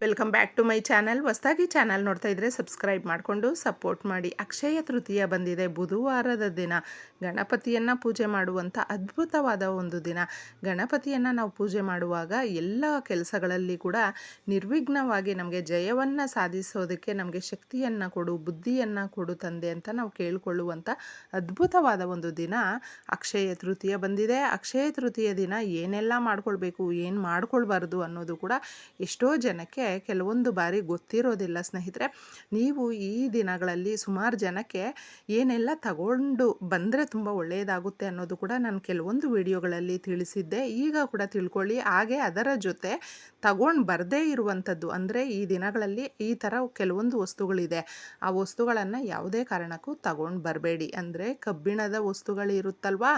Welcome back to my channel ಹೊಸದಾಗಿ channel ನೋಡ್ತಾ ಇದ್ದರೆ ಸಬ್ಸ್ಕ್ರೈಬ್ ಮಾಡಿಕೊಂಡು ಸಪೋರ್ಟ್ ಮಾಡಿ. ಅಕ್ಷಯ ತೃತೀಯ ಬಂದಿದೆ. ಬುಧವಾರದ ದಿನ. ಗಣಪತಿಯನ್ನು ಪೂಜೆ ಮಾಡುವಂಥ ಅದ್ಭುತವಾದ ಒಂದು ದಿನ. ಗಣಪತಿಯನ್ನು ನಾವು ಪೂಜೆ ಮಾಡುವಾಗ ಎಲ್ಲ ಕೆಲಸಗಳಲ್ಲಿ ಕೂಡ ನಿರ್ವಿಘ್ನವಾಗಿ ನಮಗೆ ಜಯವನ್ನು ಸಾಧಿಸೋದಕ್ಕೆ ನಮಗೆ ಶಕ್ತಿಯನ್ನು ಕೊಡು, ಬುದ್ಧಿಯನ್ನು ಕೊಡು ತಂದೆ ಅಂತ ನಾವು ಕೇಳಿಕೊಳ್ಳುವಂಥ ಅದ್ಭುತವಾದ ಒಂದು ದಿನ ಅಕ್ಷಯ ತೃತೀಯ ಬಂದಿದೆ. ಅಕ್ಷಯ ತೃತೀಯ ದಿನ ಏನೆಲ್ಲ ಮಾಡ್ಕೊಳ್ಬೇಕು, ಏನು ಮಾಡ್ಕೊಳ್ಬಾರ್ದು ಅನ್ನೋದು ಕೂಡ ಎಷ್ಟೋ ಜನಕ್ಕೆ ಕೆಲವೊಂದು ಬಾರಿ ಗೊತ್ತಿರೋದಿಲ್ಲ ಸ್ನೇಹಿತರೆ. ನೀವು ಈ ದಿನಗಳಲ್ಲಿ ಸುಮಾರು ಜನಕ್ಕೆ ಏನೆಲ್ಲ ತಗೊಂಡು ಬಂದರೆ ತುಂಬ ಒಳ್ಳೆಯದಾಗುತ್ತೆ ಅನ್ನೋದು ಕೂಡ ನಾನು ಕೆಲವೊಂದು ವಿಡಿಯೋಗಳಲ್ಲಿ ತಿಳಿಸಿದ್ದೆ. ಈಗ ಕೂಡ ತಿಳ್ಕೊಳ್ಳಿ. ಹಾಗೆ ಅದರ ಜೊತೆ ತಗೊಂಡು ಬರದೇ ಇರುವಂಥದ್ದು ಅಂದರೆ ಈ ದಿನಗಳಲ್ಲಿ ಈ ಥರ ಕೆಲವೊಂದು ವಸ್ತುಗಳಿದೆ. ಆ ವಸ್ತುಗಳನ್ನು ಯಾವುದೇ ಕಾರಣಕ್ಕೂ ತಗೊಂಡು ಬರಬೇಡಿ. ಅಂದರೆ ಕಬ್ಬಿಣದ ವಸ್ತುಗಳಿರುತ್ತಲ್ವಾ?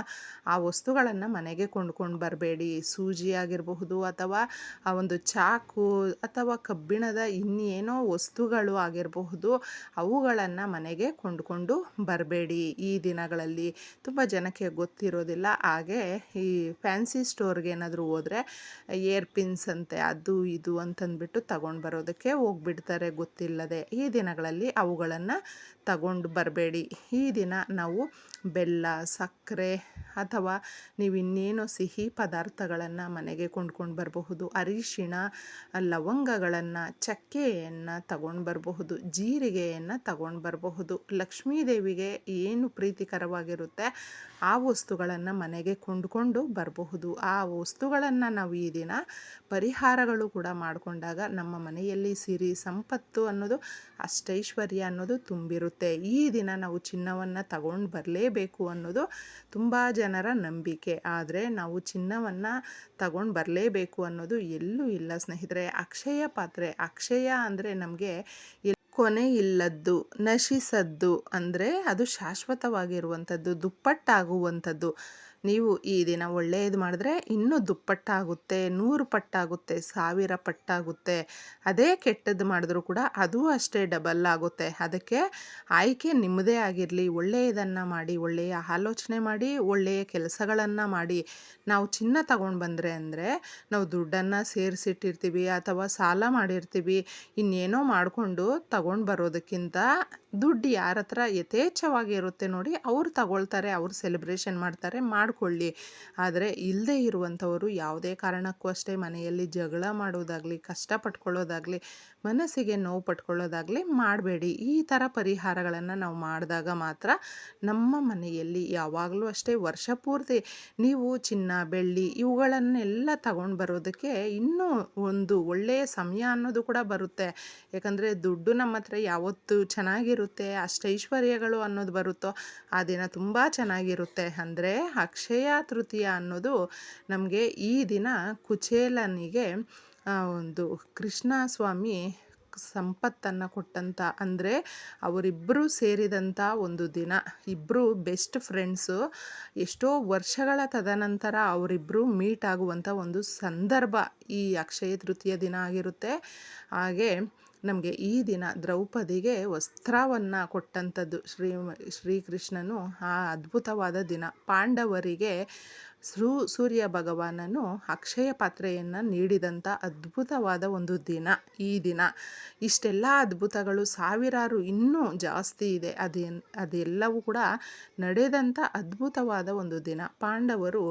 ಆ ವಸ್ತುಗಳನ್ನು ಮನೆಗೆ ಕೊಂಡ್ಕೊಂಡು ಬರಬೇಡಿ. ಸೂಜಿ ಆಗಿರಬಹುದು ಅಥವಾ ಆ ಒಂದು ಚಾಕು ಅಥವಾ ಕಬ್ಬಿಣದ ಇನ್ನೇನೋ ವಸ್ತುಗಳು ಆಗಿರಬಹುದು, ಅವುಗಳನ್ನು ಮನೆಗೆ ಕೊಂಡ್ಕೊಂಡು ಬರಬೇಡಿ. ಈ ದಿನಗಳಲ್ಲಿ ತುಂಬ ಜನಕ್ಕೆ ಗೊತ್ತಿರೋದಿಲ್ಲ. ಹಾಗೆ ಈ ಫ್ಯಾನ್ಸಿ ಸ್ಟೋರ್ಗೆ ಏನಾದರೂ ಹೋದರೆ ಏರ್ ಪಿನ್ಸ್ ಅಂತೆ, ಅದು ಇದು ಅಂತಂದ್ಬಿಟ್ಟು ತಗೊಂಡು ಬರೋದಕ್ಕೆ ಹೋಗ್ಬಿಡ್ತಾರೆ ಗೊತ್ತಿಲ್ಲದೆ. ಈ ದಿನಗಳಲ್ಲಿ ಅವುಗಳನ್ನು ತಗೊಂಡು ಬರಬೇಡಿ. ಈ ದಿನ ನಾವು ಬೆಲ್ಲ, ಸಕ್ಕರೆ ಅಥವಾ ನೀವು ಇನ್ನೇನೋ ಸಿಹಿ ಪದಾರ್ಥಗಳನ್ನು ಮನೆಗೆ ಕೊಂಡ್ಕೊಂಡು ಬರಬಹುದು. ಅರಿಶಿಣ, ಲವಂಗಗಳನ್ನು, ಚಕ್ಕೆಯನ್ನು ತಗೊಂಡು ಬರಬಹುದು. ಜೀರಿಗೆಯನ್ನು ತಗೊಂಡು ಬರಬಹುದು. ಲಕ್ಷ್ಮೀ ದೇವಿಗೆ ಏನು ಪ್ರೀತಿಕರವಾಗಿರುತ್ತೆ, ಆ ವಸ್ತುಗಳನ್ನು ಮನೆಗೆ ಕೊಂಡ್ಕೊಂಡು ಬರಬಹುದು. ಆ ವಸ್ತುಗಳನ್ನು ನಾವು ಈ ದಿನ ಪರಿಹಾರಗಳು ಕೂಡ ಮಾಡಿಕೊಂಡಾಗ ನಮ್ಮ ಮನೆಯಲ್ಲಿ ಸಿರಿ ಸಂಪತ್ತು ಅನ್ನೋದು, ಅಷ್ಟೈಶ್ವರ್ಯ ಅನ್ನೋದು ತುಂಬಿರುತ್ತೆ. ಈ ದಿನ ನಾವು ಚಿನ್ನವನ್ನು ತಗೊಂಡು ಬರಲೇಬೇಕು ಅನ್ನೋದು ತುಂಬ ಜನರ ನಂಬಿಕೆ. ಆದರೆ ನಾವು ಚಿನ್ನವನ್ನು ತಗೊಂಡು ಬರಲೇಬೇಕು ಅನ್ನೋದು ಎಲ್ಲೂ ಇಲ್ಲ ಸ್ನೇಹಿತರೆ. ಅಕ್ಷಯ ಪಾತ್ರೆ, ಅಕ್ಷಯ ಅಂದರೆ ನಮಗೆ ಕೊನೆ ಇಲ್ಲದ್ದು, ನಶಿಸದ್ದು ಅಂದರೆ ಅದು ಶಾಶ್ವತವಾಗಿರುವಂಥದ್ದು, ದುಪ್ಪಟ್ಟಾಗುವಂಥದ್ದು. ನೀವು ಈ ದಿನ ಒಳ್ಳೆಯದು ಮಾಡಿದ್ರೆ ಇನ್ನೂ ದುಪ್ಪಟ್ಟಾಗುತ್ತೆ, ನೂರು ಪಟ್ಟಾಗುತ್ತೆ, ಸಾವಿರ ಪಟ್ಟಾಗುತ್ತೆ. ಅದೇ ಕೆಟ್ಟದ್ದು ಮಾಡಿದ್ರೂ ಕೂಡ ಅದು ಅಷ್ಟೇ ಡಬಲ್ ಆಗುತ್ತೆ. ಅದಕ್ಕೆ ಆಯ್ಕೆ ನಿಮ್ಮದೇ ಆಗಿರಲಿ, ಒಳ್ಳೆಯದನ್ನು ಮಾಡಿ, ಒಳ್ಳೆಯ ಆಲೋಚನೆ ಮಾಡಿ, ಒಳ್ಳೆಯ ಕೆಲಸಗಳನ್ನು ಮಾಡಿ. ನಾವು ಚಿನ್ನ ತಗೊಂಡು ಬಂದರೆ ಅಂದರೆ ನಾವು ದುಡ್ಡನ್ನು ಸೇರಿಸಿಟ್ಟಿರ್ತೀವಿ ಅಥವಾ ಸಾಲ ಮಾಡಿರ್ತೀವಿ. ಇನ್ನೇನೋ ಮಾಡಿಕೊಂಡು ತಗೊಂಡು ಬರೋದಕ್ಕಿಂತ ದುಡ್ಡು ಯಾರ ಹತ್ರ ಯಥೇಚ್ಛವಾಗಿ ಇರುತ್ತೆ ನೋಡಿ ಅವ್ರು ತಗೊಳ್ತಾರೆ, ಅವ್ರು ಸೆಲೆಬ್ರೇಷನ್ ಮಾಡ್ತಾರೆ ಮಾಡಿಕೊಳ್ಳಿ. ಆದರೆ ಇಲ್ಲದೇ ಇರುವಂಥವರು ಯಾವುದೇ ಕಾರಣಕ್ಕೂ ಅಷ್ಟೇ ಮನೆಯಲ್ಲಿ ಜಗಳ ಮಾಡೋದಾಗಲಿ, ಕಷ್ಟಪಟ್ಕೊಳ್ಳೋದಾಗಲಿ, ಮನಸ್ಸಿಗೆ ನೋವು ಪಟ್ಕೊಳ್ಳೋದಾಗಲಿ ಮಾಡಬೇಡಿ. ಈ ಥರ ಪರಿಹಾರಗಳನ್ನು ನಾವು ಮಾಡಿದಾಗ ಮಾತ್ರ ನಮ್ಮ ಮನೆಯಲ್ಲಿ ಯಾವಾಗಲೂ ಅಷ್ಟೇ ವರ್ಷ ಪೂರ್ತಿ ನೀವು ಚಿನ್ನ, ಬೆಳ್ಳಿ ಇವುಗಳನ್ನೆಲ್ಲ ತಗೊಂಡು ಬರೋದಕ್ಕೆ ಇನ್ನೂ ಒಂದು ಒಳ್ಳೆಯ ಸಮಯ ಅನ್ನೋದು ಕೂಡ ಬರುತ್ತೆ. ಯಾಕಂದರೆ ದುಡ್ಡು ನಮ್ಮ ಹತ್ರ ಯಾವತ್ತು ಚೆನ್ನಾಗಿರುತ್ತೆ, ಅಷ್ಟೈಶ್ವರ್ಯಗಳು ಅನ್ನೋದು ಬರುತ್ತೋ, ಆ ದಿನ ತುಂಬ ಚೆನ್ನಾಗಿರುತ್ತೆ. ಅಂದರೆ ಅಕ್ಷಯ ತೃತೀಯ ಅನ್ನೋದು ನಮಗೆ ಈ ದಿನ ಕುಚೇಲನಿಗೆ ಒಂದು ಕೃಷ್ಣ ಸ್ವಾಮಿ ಸಂಪತ್ತನ್ನು ಕೊಟ್ಟಂಥ ಅಂದರೆ ಅವರಿಬ್ಬರು ಸೇರಿದಂಥ ಒಂದು ದಿನ. ಇಬ್ಬರು ಬೆಸ್ಟ್ ಫ್ರೆಂಡ್ಸು ಎಷ್ಟೋ ವರ್ಷಗಳ ತದನಂತರ ಅವರಿಬ್ಬರು ಮೀಟ್ ಆಗುವಂಥ ಒಂದು ಸಂದರ್ಭ ಈ ಅಕ್ಷಯ ತೃತೀಯ ದಿನ ಆಗಿರುತ್ತೆ. ಹಾಗೆ ನಮಗೆ ಈ ದಿನ ದ್ರೌಪದಿಗೆ ವಸ್ತ್ರವನ್ನು ಕೊಟ್ಟಂಥದ್ದು ಶ್ರೀ ಶ್ರೀಕೃಷ್ಣನು. ಆ ಅದ್ಭುತವಾದ ದಿನ. ಪಾಂಡವರಿಗೆ ಸೂ, ಸೂರ್ಯ ಭಗವಾನನು ಅಕ್ಷಯ ಪಾತ್ರೆಯನ್ನು ನೀಡಿದಂಥ ಅದ್ಭುತವಾದ ಒಂದು ದಿನ, ಈ ದಿನ. ಇಷ್ಟೆಲ್ಲ ಅದ್ಭುತಗಳು ಸಾವಿರಾರು ಇನ್ನೂ ಜಾಸ್ತಿ ಇದೆ. ಅದೇ ಅದೆಲ್ಲವೂ ಕೂಡ ನಡೆದಂಥ ಅದ್ಭುತವಾದ ಒಂದು ದಿನ. ಪಾಂಡವರು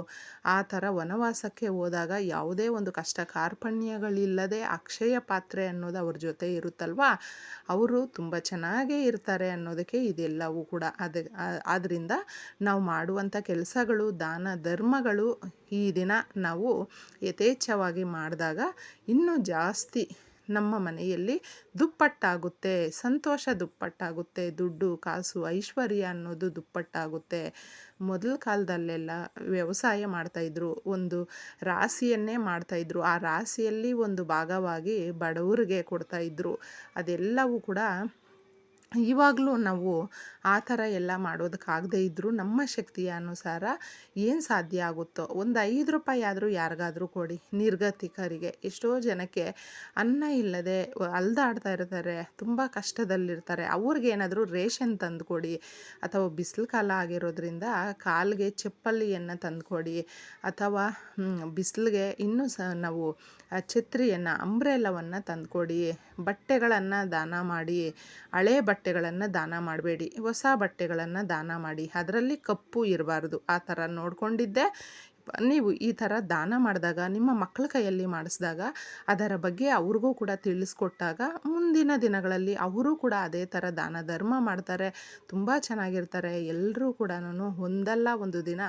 ಆ ಥರ ವನವಾಸಕ್ಕೆ ಹೋದಾಗ ಯಾವುದೇ ಒಂದು ಕಷ್ಟ ಕಾರ್ಪಣ್ಯಗಳಿಲ್ಲದೆ ಅಕ್ಷಯ ಪಾತ್ರೆ ಅನ್ನೋದು ಅವ್ರ ಜೊತೆ ಇರುತ್ತಲ್ವಾ? ಅವರು ತುಂಬ ಚೆನ್ನಾಗೇ ಇರ್ತಾರೆ ಅನ್ನೋದಕ್ಕೆ ಇದೆಲ್ಲವೂ ಕೂಡ. ಅದ ಆದ್ದರಿಂದ ನಾವು ಮಾಡುವಂಥ ಕೆಲಸಗಳು, ದಾನ ಧರ್ಮಗಳು ಈ ದಿನ ನಾವು ಯಥೇಚ್ಛವಾಗಿ ಮಾಡಿದಾಗ ಇನ್ನೂ ಜಾಸ್ತಿ ನಮ್ಮ ಮನೆಯಲ್ಲಿ ದುಪ್ಪಟ್ಟಾಗುತ್ತೆ. ಸಂತೋಷ ದುಪ್ಪಟ್ಟಾಗುತ್ತೆ. ದುಡ್ಡು, ಕಾಸು, ಐಶ್ವರ್ಯ ಅನ್ನೋದು ದುಪ್ಪಟ್ಟಾಗುತ್ತೆ. ಮೊದಲ ಕಾಲದಲ್ಲೆಲ್ಲ ವ್ಯವಸಾಯ ಮಾಡ್ತಾಯಿದ್ರು ಒಂದು ರಾಶಿಯನ್ನೇ ಮಾಡ್ತಾಯಿದ್ರು ಆ ರಾಶಿಯಲ್ಲಿ ಒಂದು ಭಾಗವಾಗಿ ಬಡವರಿಗೆ ಕೊಡ್ತಾಯಿದ್ರು ಅದೆಲ್ಲವೂ ಕೂಡ ಇವಾಗಲೂ ನಾವು ಆ ಥರ ಎಲ್ಲ ಮಾಡೋದಕ್ಕಾಗದೇ ಇದ್ದರೂ ನಮ್ಮ ಶಕ್ತಿಯ ಅನುಸಾರ ಏನು ಸಾಧ್ಯ ಆಗುತ್ತೋ, ಒಂದು ಐದು ರೂಪಾಯಿ ಆದರೂ ಯಾರಿಗಾದರೂ ಕೊಡಿ. ನಿರ್ಗತಿಕರಿಗೆ ಎಷ್ಟೋ ಜನಕ್ಕೆ ಅನ್ನ ಇಲ್ಲದೆ ಅಲ್ದಾಡ್ತಾ ಇರ್ತಾರೆ, ತುಂಬ ಕಷ್ಟದಲ್ಲಿರ್ತಾರೆ. ಅವ್ರಿಗೇನಾದರೂ ರೇಷನ್ ತಂದು ಕೊಡಿ ಅಥವಾ ಬಿಸಿಲು ಕಾಲ ಆಗಿರೋದ್ರಿಂದ ಕಾಲಿಗೆ ಚಪ್ಪಲಿಯನ್ನು ತಂದು ಕೊಡಿ ಅಥವಾ ಬಿಸಿಲಿಗೆ ಇನ್ನೂ ಸಹ ನಾವು ಛತ್ರಿಯನ್ನು, ಅಂಬ್ರೆಲವನ್ನು ತಂದುಕೊಡಿ ಬಟ್ಟೆಗಳನ್ನು ದಾನ ಮಾಡಿ, ಹಳೆ ಬಟ್ಟೆಗಳನ್ನು ದಾನ ಮಾಡಬೇಡಿ, ಹೊಸ ಬಟ್ಟೆಗಳನ್ನು ದಾನ ಮಾಡಿ. ಅದರಲ್ಲಿ ಕಪ್ಪು ಇರಬಾರ್ದು. ಆ ಥರ ನೋಡ್ಕೊಂಡಿದ್ದೆ. ನೀವು ಈ ಥರ ದಾನ ಮಾಡಿದಾಗ, ನಿಮ್ಮ ಮಕ್ಕಳ ಕೈಯಲ್ಲಿ ಮಾಡಿಸಿದಾಗ, ಅದರ ಬಗ್ಗೆ ಅವ್ರಿಗೂ ಕೂಡ ತಿಳಿಸ್ಕೊಟ್ಟಾಗ, ಮುಂದಿನ ದಿನಗಳಲ್ಲಿ ಅವರು ಕೂಡ ಅದೇ ಥರ ದಾನ ಧರ್ಮ ಮಾಡ್ತಾರೆ, ತುಂಬ ಚೆನ್ನಾಗಿರ್ತಾರೆ. ಎಲ್ಲರೂ ಕೂಡ ಒಂದಲ್ಲ ಒಂದು ದಿನ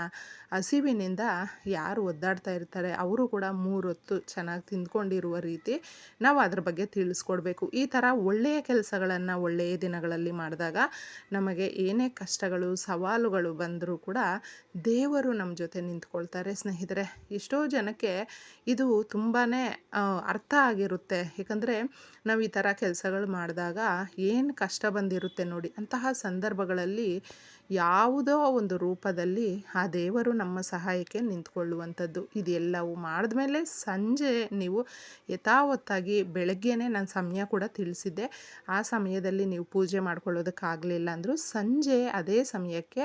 ಹಸಿವಿನಿಂದ ಯಾರು ಒದ್ದಾಡ್ತಾ ಇರ್ತಾರೆ, ಅವರು ಕೂಡ ಮೂರು ಹೊತ್ತು ಚೆನ್ನಾಗಿ ತಿಂದ್ಕೊಂಡಿರುವ ರೀತಿ ನಾವು ಅದ್ರ ಬಗ್ಗೆ ತಿಳಿಸ್ಕೊಡ್ಬೇಕು. ಈ ಥರ ಒಳ್ಳೆಯ ಕೆಲಸಗಳನ್ನು ಒಳ್ಳೆಯ ದಿನಗಳಲ್ಲಿ ಮಾಡಿದಾಗ ನಮಗೆ ಏನೇ ಕಷ್ಟಗಳು, ಸವಾಲುಗಳು ಬಂದರೂ ಕೂಡ ದೇವರು ನಮ್ಮ ಜೊತೆ ನಿಂತ್ಕೊಳ್ತಾರೆ. ಸ್ನೇಹಿತರೆ, ಎಷ್ಟೋ ಜನಕ್ಕೆ ಇದು ತುಂಬಾ ಅರ್ಥ ಆಗಿರುತ್ತೆ. ಏಕೆಂದರೆ ನಾವು ಈ ಥರ ಕೆಲಸಗಳು ಮಾಡಿದಾಗ ಏನು ಕಷ್ಟ ಬಂದಿರುತ್ತೆ ನೋಡಿ, ಅಂತಹ ಸಂದರ್ಭಗಳಲ್ಲಿ ಯಾವುದೋ ಒಂದು ರೂಪದಲ್ಲಿ ಆ ದೇವರು ನಮ್ಮ ಸಹಾಯಕ್ಕೆ ನಿಂತ್ಕೊಳ್ಳುವಂಥದ್ದು. ಇದೆಲ್ಲವೂ ಮಾಡಿದ್ಮೇಲೆ ಸಂಜೆ ನೀವು ಯಥಾವತ್ತಾಗಿ ಬೆಳಗ್ಗೆನೇ ನಾನು ಸಮಯ ಕೂಡ ತಿಳಿಸಿದ್ದೆ. ಆ ಸಮಯದಲ್ಲಿ ನೀವು ಪೂಜೆ ಮಾಡ್ಕೊಳ್ಳೋದಕ್ಕಾಗಲಿಲ್ಲ ಅಂದರೂ ಸಂಜೆ ಅದೇ ಸಮಯಕ್ಕೆ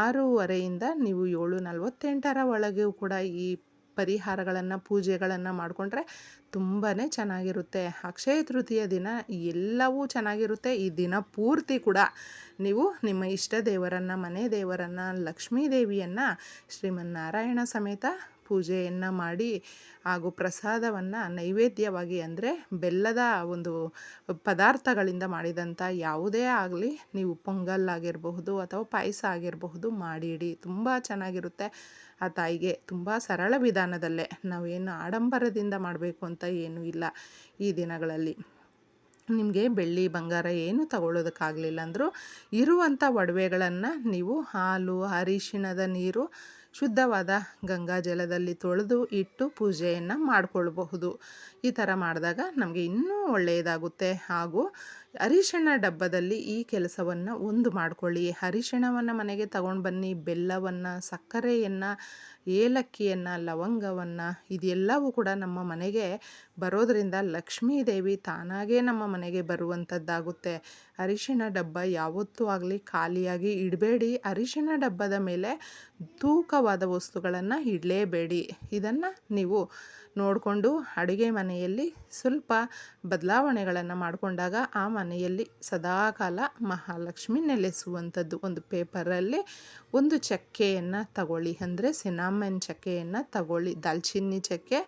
ಆರೂವರೆಯಿಂದ ನೀವು ಏಳು ನಲವತ್ತೆಂಟರ ಒಳಗೂ ಕೂಡ ಈ ಪರಿಹಾರಗಳನ್ನು, ಪೂಜೆಗಳನ್ನು ಮಾಡಿಕೊಂಡ್ರೆ ತುಂಬಾ ಚೆನ್ನಾಗಿರುತ್ತೆ. ಅಕ್ಷಯ ತೃತೀಯ ದಿನ ಎಲ್ಲವೂ ಚೆನ್ನಾಗಿರುತ್ತೆ. ಈ ದಿನ ಪೂರ್ತಿ ಕೂಡ ನೀವು ನಿಮ್ಮ ಇಷ್ಟ ದೇವರನ್ನು, ಮನೆ ದೇವರನ್ನು, ಲಕ್ಷ್ಮೀ ದೇವಿಯನ್ನು, ಶ್ರೀಮನ್ನಾರಾಯಣ ಸಮೇತ ಪೂಜೆಯನ್ನು ಮಾಡಿ ಹಾಗೂ ಪ್ರಸಾದವನ್ನು ನೈವೇದ್ಯವಾಗಿ ಅಂದರೆ ಬೆಲ್ಲದ ಒಂದು ಪದಾರ್ಥಗಳಿಂದ ಮಾಡಿದಂಥ ಯಾವುದೇ ಆಗಲಿ ನೀವು ಪೊಂಗಲ್ ಆಗಿರಬಹುದು ಅಥವಾ ಪಾಯಸ ಆಗಿರಬಹುದು ಮಾಡಿಡಿ. ತುಂಬ ಚೆನ್ನಾಗಿರುತ್ತೆ. ಆ ತಾಯಿಗೆ ತುಂಬ ಸರಳ ವಿಧಾನದಲ್ಲೇ ನಾವೇನು ಆಡಂಬರದಿಂದ ಮಾಡಬೇಕು ಅಂತ ಏನೂ ಇಲ್ಲ ಈ ದಿನಗಳಲ್ಲಿ. ನಿಮಗೆ ಬೆಳ್ಳಿ, ಬಂಗಾರ ಏನು ತಗೊಳ್ಳೋದಕ್ಕಾಗಲಿಲ್ಲ ಅಂದರೂ ಇರುವಂಥ ಒಡವೆಗಳನ್ನು ನೀವು ಹಾಲು, ಅರಿಶಿಣದ ನೀರು ಶುದ್ಧವಾದ ಗಂಗಾ ಜಲದಲ್ಲಿ ತೊಳೆದು ಇಟ್ಟು ಪೂಜೆಯನ್ನು ಮಾಡಿಕೊಳ್ಬಹುದು. ಈ ಥರ ಮಾಡಿದಾಗ ನಮಗೆ ಇನ್ನೂ ಒಳ್ಳೆಯದಾಗುತ್ತೆ. ಹಾಗೂ ಅರಿಶಿಣ ಡಬ್ಬದಲ್ಲಿ ಈ ಕೆಲಸವನ್ನು ಒಂದು ಮಾಡ್ಕೊಳ್ಳಿ. ಅರಿಶಿಣವನ್ನು ಮನೆಗೆ ತಗೊಂಡು ಬನ್ನಿ. ಬೆಲ್ಲವನ್ನು, ಸಕ್ಕರೆಯನ್ನು, ಏಲಕ್ಕಿಯನ್ನು, ಲವಂಗವನ್ನು ಇದೆಲ್ಲವೂ ಕೂಡ ನಮ್ಮ ಮನೆಗೆ ಬರೋದರಿಂದ ಲಕ್ಷ್ಮೀ ದೇವಿ ತಾನಾಗೇ ನಮ್ಮ ಮನೆಗೆ ಬರುವಂಥದ್ದಾಗುತ್ತೆ ಅರಿಶಿಣ ಡಬ್ಬ ಯಾವತ್ತೂ ಆಗಲಿ ಖಾಲಿಯಾಗಿ ಇಡಬೇಡಿ. ಅರಿಶಿಣ ಡಬ್ಬದ ಮೇಲೆ ತೂಕವಾದ ವಸ್ತುಗಳನ್ನು ಇಡಲೇಬೇಡಿ. ಇದನ್ನು ನೀವು ನೋಡಿಕೊಂಡು ಅಡುಗೆ ಮನೆಯಲ್ಲಿ ಸ್ವಲ್ಪ ಬದಲಾವಣೆಗಳನ್ನು ಮಾಡಿಕೊಂಡಾಗ ಆ ಮನೆಯಲ್ಲಿ ಸದಾಕಾಲ ಮಹಾಲಕ್ಷ್ಮಿ ನೆಲೆಸುವಂಥದ್ದು. ಒಂದು ಪೇಪರಲ್ಲಿ ಒಂದು ಚಕ್ಕೆಯನ್ನು ತಗೊಳ್ಳಿ. ಅಂದರೆ ಸಿನಾಮನ್ ಚಕ್ಕೆಯನ್ನು ತಗೊಳ್ಳಿ. ದಾಲ್ಚಿನ್ನಿ ಚಕ್ಕೆ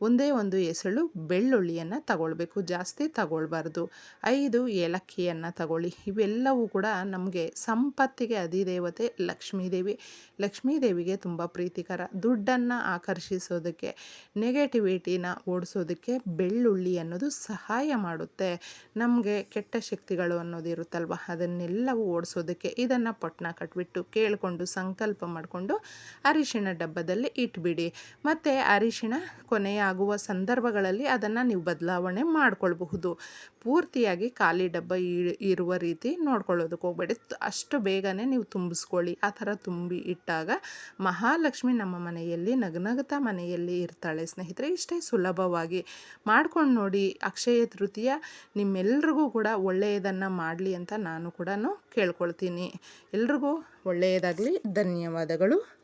ಒಂದೇ ಒಂದು ಎಸಳು ಬೆಳ್ಳುಳ್ಳಿಯನ್ನು ತಗೊಳ್ಬೇಕು. ಜಾಸ್ತಿ ತಗೊಳ್ಬಾರ್ದು. ಐದು ಏಲಕ್ಕಿಯನ್ನು ತಗೊಳ್ಳಿ. ಇವೆಲ್ಲವೂ ಕೂಡ ನಮಗೆ ಸಂಪತ್ತಿಗೆ ಅಧಿದೇವತೆ ಲಕ್ಷ್ಮೀದೇವಿ. ಲಕ್ಷ್ಮೀದೇವಿಗೆ ತುಂಬ ಪ್ರೀತಿಕರ. ದುಡ್ಡನ್ನು ಆಕರ್ಷಿಸೋದಕ್ಕೆ ನೆಗೆಟಿವಿಟಿನ ಓಡಿಸೋದಕ್ಕೆ ಬೆಳ್ಳುಳ್ಳಿ ಅನ್ನೋದು ಸಹಾಯ ಮಾಡುತ್ತೆ. ನಮಗೆ ಕೆಟ್ಟ ಶಕ್ತಿಗಳು ಅನ್ನೋದು ಇರುತ್ತಲ್ವ? ಅದನ್ನೆಲ್ಲವೂ ಓಡಿಸೋದಕ್ಕೆ ಇದನ್ನು ಪಟ್ನ ಕಟ್ಬಿಟ್ಟು ಕೇಳಿಕೊಂಡು ಸಂಕಲ್ಪ ಮಾಡಿಕೊಂಡು ಅರಿಶಿಣ ಡಬ್ಬದಲ್ಲಿ ಇಟ್ಬಿಡಿ. ಮತ್ತು ಅರಿಶಿಣ ಕೊನೆಯ ಆಗುವ ಸಂದರ್ಭಗಳಲ್ಲಿ ಅದನ್ನು ನೀವು ಬದಲಾವಣೆ ಮಾಡಿಕೊಳ್ಬಹುದು. ಪೂರ್ತಿಯಾಗಿ ಖಾಲಿ ಡಬ್ಬ ಇರುವ ರೀತಿ ನೋಡ್ಕೊಳ್ಳೋದಕ್ಕೆ ಹೋಗಬೇಡಿ. ಅಷ್ಟು ಬೇಗನೆ ನೀವು ತುಂಬಿಸ್ಕೊಳ್ಳಿ. ಆ ಥರ ತುಂಬಿ ಇಟ್ಟಾಗ ಮಹಾಲಕ್ಷ್ಮಿ ನಮ್ಮ ಮನೆಯಲ್ಲಿ ನಗನಗತಾ ಮನೆಯಲ್ಲಿ ಇರ್ತಾಳೆ. ಸ್ನೇಹಿತರೆ, ಇಷ್ಟೇ ಸುಲಭವಾಗಿ ಮಾಡ್ಕೊಂಡು ನೋಡಿ ಅಕ್ಷಯ ತೃತೀಯ ನಿಮ್ಮೆಲ್ರಿಗೂ ಕೂಡ ಒಳ್ಳೆಯದನ್ನು ಮಾಡಲಿ ಅಂತ ನಾನು ಕೂಡ ಕೇಳ್ಕೊಳ್ತೀನಿ. ಎಲ್ರಿಗೂ ಒಳ್ಳೆಯದಾಗಲಿ. ಧನ್ಯವಾದಗಳು.